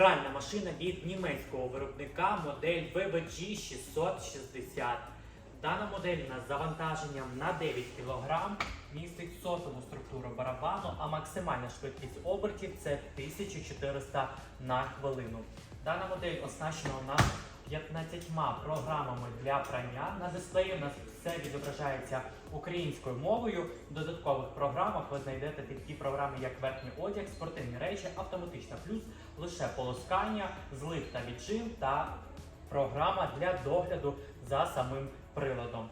Пральна машина від німецького виробника модель VBG 660. Дана модель з завантаженням на 9 кг, містить сотову структуру барабану, а максимальна швидкість обертів це 1400 на хвилину. Дана модель оснащена у нас 15 програмами для прання. На дисплеї у нас все відображається українською мовою. В додаткових програмах ви знайдете такі програми, як верхній одяг, спортивні речі, автоматична плюс, лише полоскання, злив та віджим та програма для догляду за самим приладом.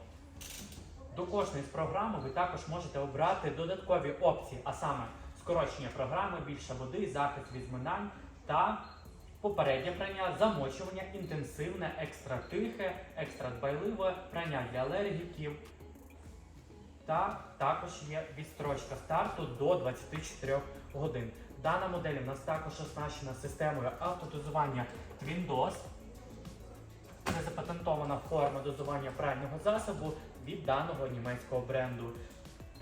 До кожної з програм ви також можете обрати додаткові опції, а саме скорочення програми, більше води, захист від зминань та попереднє прання, замочування, інтенсивне, екстра тихе, екстра дбайливе, прання для алергіків. Та також є відстрочка старту до 24 годин. Дана модель у нас також оснащена системою автодозування Windows. Це запатентована форма дозування прального засобу від даного німецького бренду.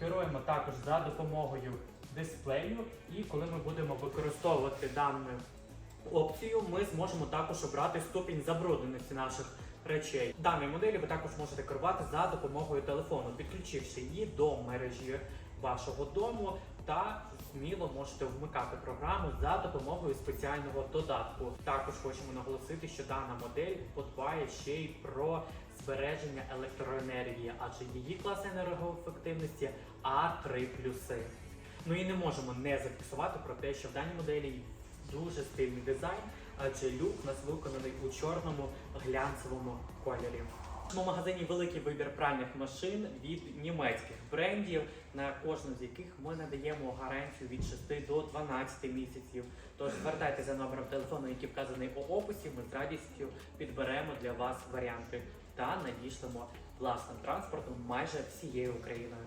Керуємо також за допомогою дисплею, і коли ми будемо використовувати дану опцію, ми зможемо також обрати ступінь забрудненості наших речей. Даної моделі ви також можете керувати за допомогою телефону, підключивши її до мережі вашого дому та сміло можете вмикати програму за допомогою спеціального додатку. Також хочемо наголосити, що дана модель подбає ще й про збереження електроенергії, адже її клас енергоефективності А3 плюси. Ну і не можемо не зафіксувати про те, що в даній моделі дуже стильний дизайн, адже люк у нас виконаний у чорному глянцевому кольорі. Нашому магазині великий вибір пральних машин від німецьких брендів, на кожну з яких ми надаємо гарантію від 6 до 12 місяців. Тож звертайтеся за номером телефону, який вказаний у описі. Ми з радістю підберемо для вас варіанти та надішлемо власним транспортом майже всією Україною.